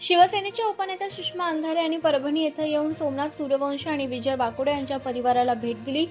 शिवसेनेच्या उपनेत्या सुषमा अंधारे यांनी परभणी येथे येऊन सोमनाथ सूर्यवंशी आणि विजय बाकुडे यांच्या परिवाराला भेट दिली.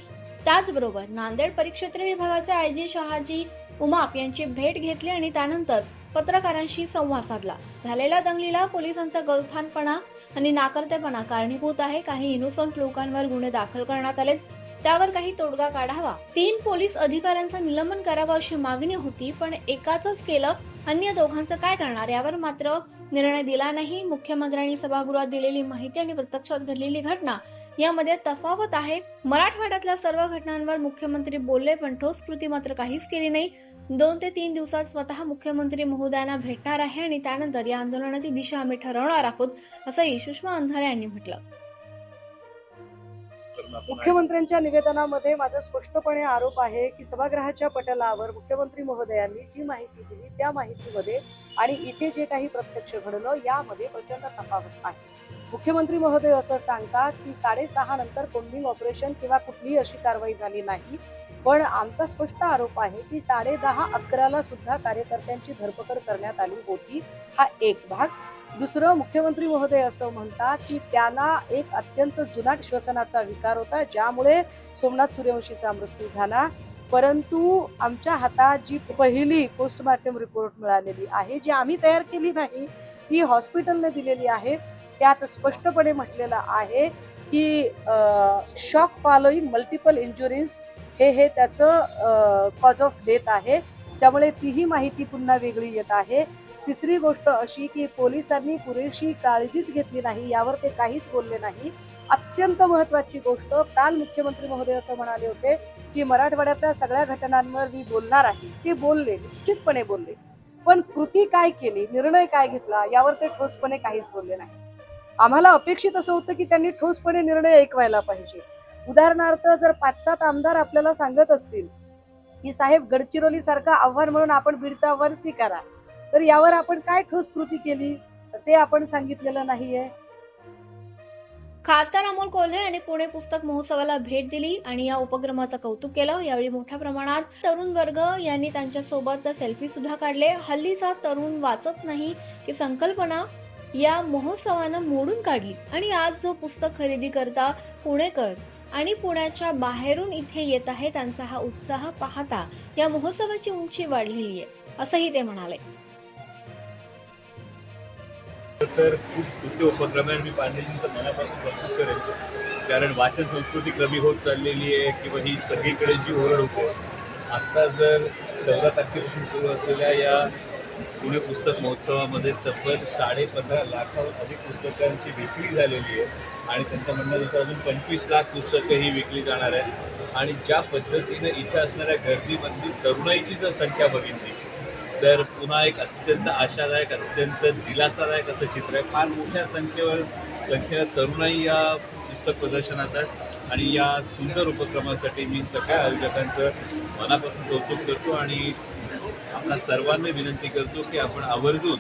त्याचबरोबर नांदेड परिक्षेत्र विभागाचे आय जी शहाजी उमाप यांची भेट घेतली आणि त्यानंतर पत्रकारांशी संवाद साधला. झालेल्या दंगलीला पोलिसांचा गलथानपणा आणि नाकर्तेपणा कारणीभूत आहे. काही इनोसंट लोकांवर गुन्हे दाखल करण्यात आले त्यावर काही तोडगा काढावा. तीन पोलीस अधिकाऱ्यांचं निलंबन करावं अशी मागणी होती पण एकाच केलं अन्य दोघांचं काय करणार? यावर मात्र निर्णय दिला नाही. मुख्यमंत्र्यांनी सभागृहात दिलेली माहिती आणि प्रत्यक्षात घडलेली घटना यामध्ये तफावत आहे. मराठवाड्यातल्या सर्व घटनांवर मुख्यमंत्री बोलले पण ठोस कृती मात्र काहीच केली नाही. दोन ते तीन दिवसात स्वतः मुख्यमंत्री महोदयांना भेटणार आहे आणि त्यानंतर या आंदोलनाची दिशा आम्ही ठरवणार आहोत असंही सुषमा अंधारे यांनी म्हटलं. मुख्यमंत्र्यांच्या निवेदनामध्ये माझा स्पष्टपणे आरोप आहे की सभागृहाच्या पटलावर मुख्यमंत्री महोदयांनी जी माहिती दिली त्या माहितीमध्ये आणि इथे जे काही प्रत्यक्ष घडलं यामध्ये प्रचंड तफावत आहे. मुख्यमंत्री महोदय असं सांगतात की साडेसहा नंतर कोणती ऑपरेशन किंवा कुठलीही अशी कारवाई झाली नाही. पण आमचा स्पष्ट आरोप आहे की साडे दहा अकराला सुद्धा कार्यकर्त्यांची धरपकड करण्यात आली होती. हा एक भाग. दुसरं मुख्यमंत्री महोदय असं म्हणतात की त्याला एक अत्यंत जुनाट श्वसनाचा विकार होता ज्यामुळे सोमनाथ सूर्यवंशीचा मृत्यू झाला. परंतु आमच्या हातात जी पहिली पोस्टमॉर्टम रिपोर्ट मिळालेली आहे जी आम्ही तयार केली नाही ती हॉस्पिटलने दिलेली आहे. त्यात स्पष्टपणे म्हटलेलं आहे की शॉक फॉलोईंग मल्टिपल इंजुरीज हे हे त्याचं कॉज ऑफ डेथ आहे. त्यामुळे तीही माहिती पुन्हा वेगळी येत आहे. तिसरी गोष्ट अशी की पोलिसांनी पुरेशी काळजीच घेतली नाही यावर ते काहीच बोलले नाही. अत्यंत महत्वाची गोष्ट काल मुख्यमंत्री महोदय असं म्हणाले होते की मराठवाड्यातल्या सगळ्या घटनांवर मी बोलणार आहे. ते बोलले निश्चितपणे बोलले. पण कृती काय केली निर्णय काय घेतला यावर ते ठोसपणे काहीच बोलले नाही. आम्हाला अपेक्षित असं होतं की त्यांनी ठोसपणे निर्णय ऐकवायला पाहिजे. उदाहरणार्थ जर पाच सात आमदार आपल्याला सांगत असतील की साहेब गडचिरोली सारखं आव्हान म्हणून आपण बीडचं आव्हान स्वीकारा तर यावर आपण काय ठोस कृती केली? ते आपण सांगितलेलं नाहीये. खासदार अमोल कोल्हे यांनी पुणे पुस्तक महोत्सवाला भेट दिली आणि या उपक्रमाचं कौतुक केलं. यावेळी मोठ्या प्रमाणात तरुण वर्ग यांनी त्यांच्यासोबत सेल्फी सुद्धा काढले. हल्लीचा तरुण वाचत नाही की संकल्पना या महोत्सवानं मोडून काढली. आणि आज जो पुस्तक खरेदी करता पुणेकर आणि पुण्याच्या बाहेरून इथे येत आहे त्यांचा हा उत्साह पाहता या महोत्सवाची उंची वाढलेली आहे असंही ते म्हणाले. तर खूप स्तुत्य उपक्रम आहे. आणि मी पांडेजींचं मनापासून कौतुक करेन. कारण वाचन संस्कृती कमी होत चाललेली आहे किंवा ही सगळीकडे जी ओरड होते. आत्ता जर चौदा तारखेपासून सुरू असलेल्या या पुणे पुस्तक महोत्सवामध्ये तब्बल साडे पंधरा लाखाहून अधिक पुस्तकांची विक्री झालेली आहे आणि त्यांच्या म्हणण्यानुसार अजून पंचवीस लाख पुस्तकं ही विकली जाणार आहेत. आणि ज्या पद्धतीनं इथं असणाऱ्या गर्दीमधली तरुणाईची जर संख्या बघितली तर पुन्हा एक अत्यंत आशादायक अत्यंत दिलासादायक असं चित्र आहे. फार मोठ्या संख्येवर संख्येनं तरुणाई या पुस्तक प्रदर्शनात आहेत. आणि या सुंदर उपक्रमासाठी मी सगळ्या आयोजकांचं मनापासून कौतुक करतो आणि आपल्या सर्वांना विनंती करतो की आपण आवर्जून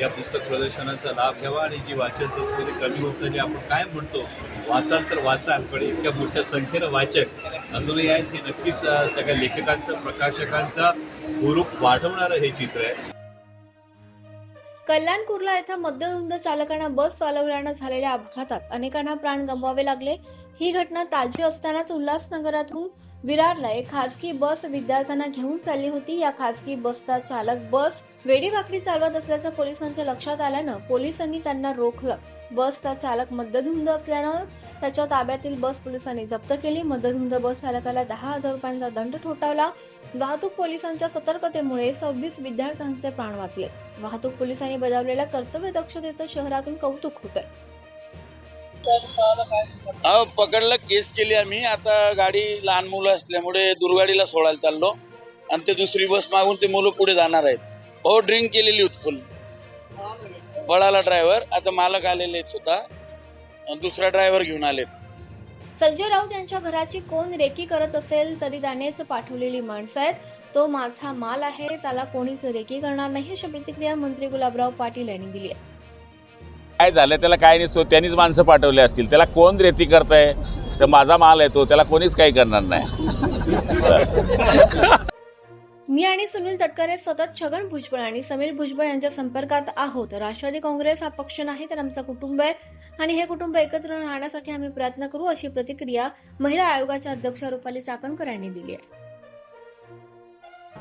या पुस्तक प्रदर्शनाचा लाभ घ्यावा आणि जी वाचन संस्कृती कमी होत चालली आपण काय म्हणतो? वाचाल तर वाचाल पण इतक्या मोठ्या संख्येनं वाचक अजूनही आहेत. हे नक्कीच सगळ्या लेखकांचं प्रकाशकांचा हुरूप वाढवणारं हे चित्र आहे. कल्याण कुर्ला येथे मध्यधुंद चालकांना बस चालवल्यानं झालेल्या अपघातात अनेकांना प्राण गमवावे लागले. ही घटना ताजी असतानाच उल्हासनगरातून विरारला एक खासगी बस विद्यार्थ्यांना घेऊन चालली होती. या खासगी बसचा चालक बस वेडीवाकडी चालवत असल्याचं पोलिसांच्या लक्षात आल्यानं पोलिसांनी त्यांना रोखलं. बसचा चालक मद्यधुंद असल्यानं त्याच्या ताब्यातील बस पोलिसांनी जप्त केली. मद्यधुंद बस चालकाला दहा हजार रुपयांचा दंड ठोठावला. वाहतूक पोलिसांच्या सतर्कतेमुळे सव्वीस विद्यार्थ्यांचे प्राण वाचले. वाहतूक पोलिसांनी बजावलेल्या कर्तव्य दक्षतेचं शहरातून कौतुक होतं आहे अहो पकडलं केस केली आम्ही. आता गाडी लहान मुलं असल्यामुळे दुर्गाडीला सोडायला चाललो. आणि ते दुसरी बस मागून ते मुलं पुढे जाणार आहेत. हो ड्रिंक केलेली होती फुल बळाला ड्रायव्हर आता मालक आलेले आहेत सुद्धा. आणि दुसरा ड्रायव्हर घेऊन आलेत. संजय राऊत यांच्या घराची कोण रेकी करत असेल तरी त्यानेच पाठवलेली माणसं आहेत. तो माझा माल आहे त्याला कोणीच रेकी करणार नाही अशी प्रतिक्रिया मंत्री गुलाबराव पाटील यांनी दिली आहे. काय झालं त्याला काय नसतो त्यांनीच माणसं पाठवले असतील. त्याला कोण रेती करताय? तर माझा माल येतो त्याला कोणीच काही करणार नाही. मी आणि सुनील तटकरे सतत छगन भुजबळ आणि समीर भुजबळ यांच्या संपर्कात आहोत. राष्ट्रवादी काँग्रेस हा पक्ष नाही तर आमचं कुटुंब आहे. आणि हे कुटुंब एकत्र राहण्यासाठी आम्ही प्रयत्न करू अशी प्रतिक्रिया महिला आयोगाच्या अध्यक्ष रुपाली चाकणकर यांनी दिली आहे.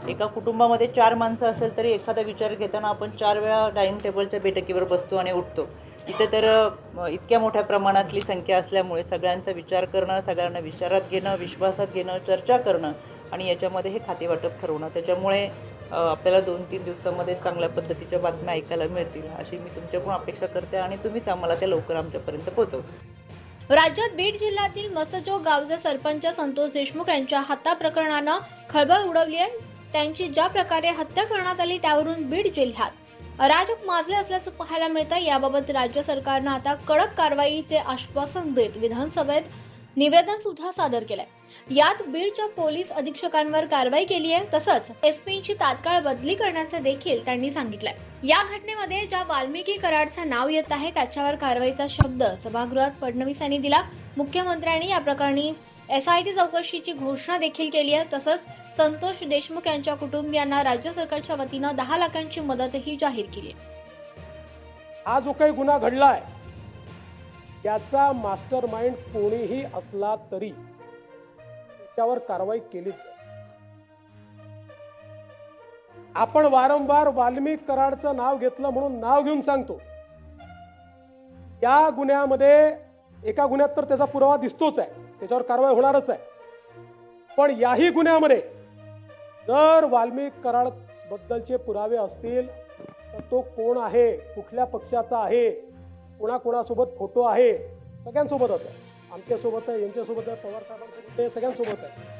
एका कुटुंबामध्ये चार माणसं असेल तरी एखादा विचार घेताना आपण चार वेळा डायनिंग टेबलच्या बैठकीवर बसतो आणि उठतो. इथे तर इतक्या मोठ्या प्रमाणातली संख्या असल्यामुळे सगळ्यांचा विचार करणं सगळ्यांना विचारात घेणं विश्वासात घेणं चर्चा करणं आणि याच्यामध्ये हे खातेवाटप ठरवणं. त्याच्यामुळे आपल्याला दोन तीन दिवसामध्ये चांगल्या पद्धतीच्या बातम्या ऐकायला मिळतील अशी मी तुमच्याकडून अपेक्षा करते आणि तुम्हीच आम्हाला त्या लवकर आमच्यापर्यंत पोहोचवता. राज्यात बीड जिल्ह्यातील मसजो गावचे सरपंच संतोष देशमुख यांच्या हत्या प्रकरणानं खळबळ उडवली आहे. त्यांची ज्या प्रकारे हत्या करण्यात आली त्यावरून बीड जिल्ह्यात. अराजक माजले असल्याचं पाहायला मिळतं याबाबत राज्य सरकारनं आता कडक कारवाईचे आश्वासन देत विधानसभेत निवेदन सुद्धा सादर केलंय. यात बीडच्या पोलीस अधीक्षकांवर कारवाई केली आहे. तसंच एसपींची तात्काळ बदली करण्याचे देखील त्यांनी सांगितलंय. या घटनेमध्ये ज्या वाल्मिकी कराडचं नाव येत आहे त्याच्यावर कारवाईचा शब्द सभागृहात फडणवीस यांनी दिला. मुख्यमंत्र्यांनी या प्रकरणी एसआयटी चौकशीची घोषणा देखील केली आहे. तसंच संतोष देशमुख यांच्या कुटुंबियांना राज्य सरकारच्या वतीनं दहा लाखांची मदतही जाहीर केली आहे. हा जो काही गुन्हा घडलाय त्याचा मास्टर माइंड कोणीही असला तरी त्यावर कारवाई केलीच आपण वारंवार वाल्मिक कराडचं नाव घेतलं म्हणून नाव घेऊन सांगतो. या गुन्ह्यामध्ये एका गुन्ह्यात तर त्याचा पुरावा दिसतोच आहे. त्याच्यावर कारवाई होणारच आहे. पण याही गुन्ह्यामध्ये जर वाल्मिक कराड बद्दलचे पुरावे असतील तर तो कोण आहे कुठल्या पक्षाचा आहे कोणाकोणासोबत फोटो आहे सगळ्यांसोबतच आहे. आमच्यासोबत आहे यांच्यासोबत आहे पवार साहेबांसोबत आहे सगळ्यांसोबत आहे.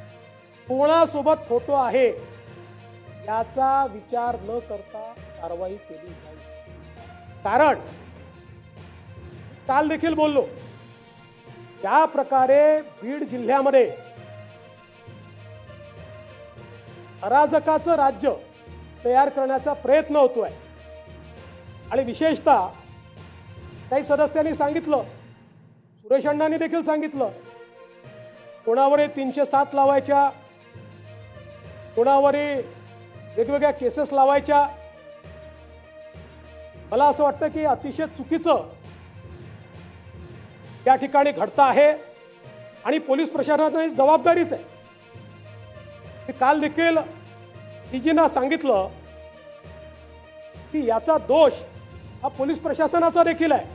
कोणासोबत फोटो आहे याचा विचार न करता कारवाई केली जाईल. कारण काल देखील बोललो त्या प्रकारे बीड जिल्ह्यामध्ये अराजकाचं राज्य तयार करण्याचा प्रयत्न होतोय. आणि विशेषतः काही सदस्यांनी सांगितलं सुरेश अण्णांनी देखील सांगितलं कोणावरही तीनशे सात लावायच्या कोणावरही वेगवेगळ्या केसेस लावायच्या. मला असं वाटतं की अतिशय चुकीचं या ठिकाणी घडतं आहे. आणि पोलीस प्रशासनाची जबाबदारीच आहे. मी काल देखील डीजींना सांगितलं की याचा दोष हा पोलीस प्रशासनाचा देखील आहे.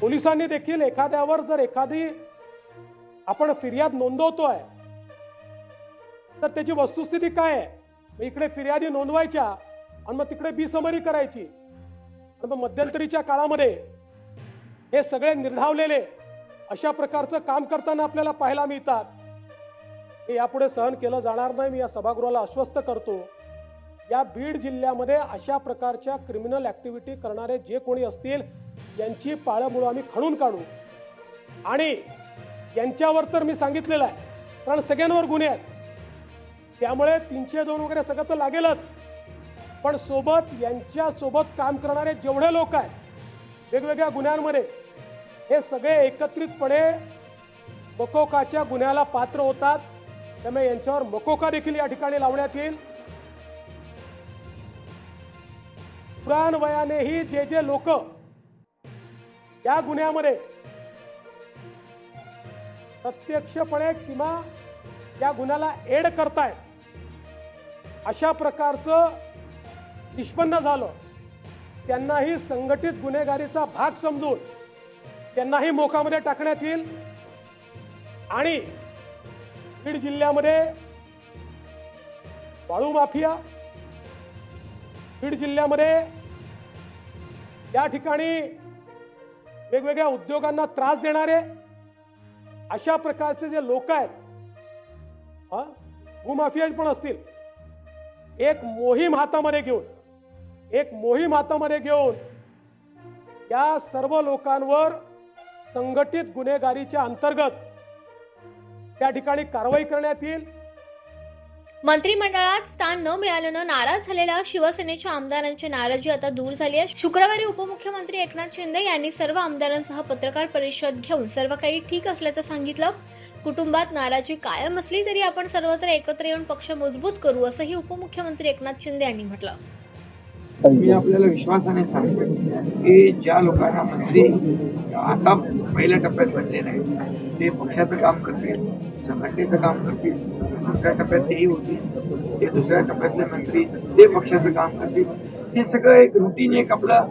पोलिसांनी देखील एखाद्यावर जर एखादी आपण फिर्याद नोंदवतोय तर त्याची वस्तुस्थिती काय आहे? मग इकडे फिर्यादी नोंदवायच्या आणि मग तिकडे बिसमरी करायची. मग मध्यंतरीच्या काळामध्ये हे सगळे निर्धावलेले अशा प्रकारचं काम करताना आपल्याला पाहायला मिळतात. हे यापुढे सहन केलं जाणार नाही मी या सभागृहाला आश्वस्त करतो. या बीड जिल्ह्यामध्ये अशा प्रकारच्या क्रिमिनल ऍक्टिव्हिटी करणारे जे कोणी असतील यांची पाळंमुळं आम्ही खणून काढू. आणि यांच्यावर तर मी सांगितलेलं आहे कारण सगळ्यांवर गुन्हे आहेत. त्यामुळे तीनशे दोन वगैरे सगळं तर लागेलच. पण सोबत यांच्यासोबत काम करणारे जेवढे लोक आहेत वेगवेगळ्या गुन्ह्यांमध्ये हे सगळे एकत्रितपणे मकोकाच्या गुन्ह्याला पात्र होतात. त्यामुळे यांच्यावर मकोका देखील या ठिकाणी लावण्यात येईल. प्राणवयानेही जे जे लोक या गुन्ह्यामध्ये प्रत्यक्षपणे किंवा या गुन्ह्याला एड करतायत अशा प्रकारचं निष्पन्न झालं. त्यांनाही संघटित गुन्हेगारीचा भाग समजून त्यांनाही मोकामध्ये टाकण्यात येईल. आणि बीड जिल्ह्यामध्ये वाळू माफिया बीड जिल्ह्यामध्ये या ठिकाणी वेगवेगळ्या उद्योगांना त्रास देणारे अशा प्रकारचे जे लोक आहेत हा भूमाफिया पण असतील. एक मोहीम हातामध्ये घेऊन एक मोहीम हातामध्ये घेऊन या सर्व लोकांवर संघटित गुन्हेगारीच्या अंतर्गत त्या ठिकाणी कारवाई करण्यात येईल. मंत्रिमंडळात स्थान न मिळाल्यानं नाराज झालेल्या शिवसेनेच्या आमदारांची नाराजी आता दूर झाली आहे. शुक्रवारी उपमुख्यमंत्री एकनाथ शिंदे यांनी सर्व आमदारांसह पत्रकार परिषद घेऊन सर्व काही ठीक असल्याचं सांगितलं. कुटुंबात नाराजी कायम असली तरी आपण सर्वत्र एकत्र येऊन पक्ष मजबूत करू असंही उपमुख्यमंत्री एकनाथ शिंदे यांनी म्हटलं. मी आपल्याला विश्वासाने सांगतो की ज्या लोकांना मंत्री आता पहिल्या टप्प्यात बनले नाही ते पक्षाचं काम करतील संघटनेचं काम करतील दुसऱ्या टप्प्यात तेही होतील ते दुसऱ्या टप्प्यातले मंत्री ते पक्षाचं काम करतील. हे सगळं एक रुटीन एक आपलं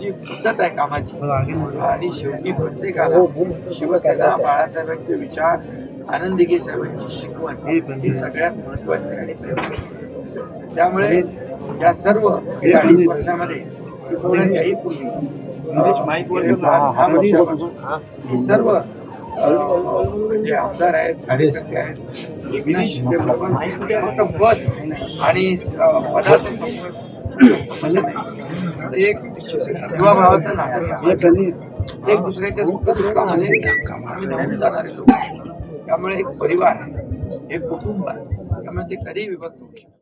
जी पद्धत आहे कामाची. आणि शेवटी प्रत्येकाला शिवसेना बाळासाहेबांचे विचार आनंदीगे साहेबांची शिकवण ही सगळ्यात महत्वाची आणि. त्यामुळे या सर्व वर्षामध्ये पूर्वी. हे सर्व जे आमदार आहेत कार्यकर्ते आहेत एकनाथ शिंदे बरोबर फक्त पद आणि अं, पदाचं संबंध नाही. तर एक जीवाभावाचं दुसऱ्याच्या जाणारे लोक त्यामुळे एक परिवार आहे एक कुटुंब आहे. त्यामुळे ते कधीही विभक्त होऊ शकत.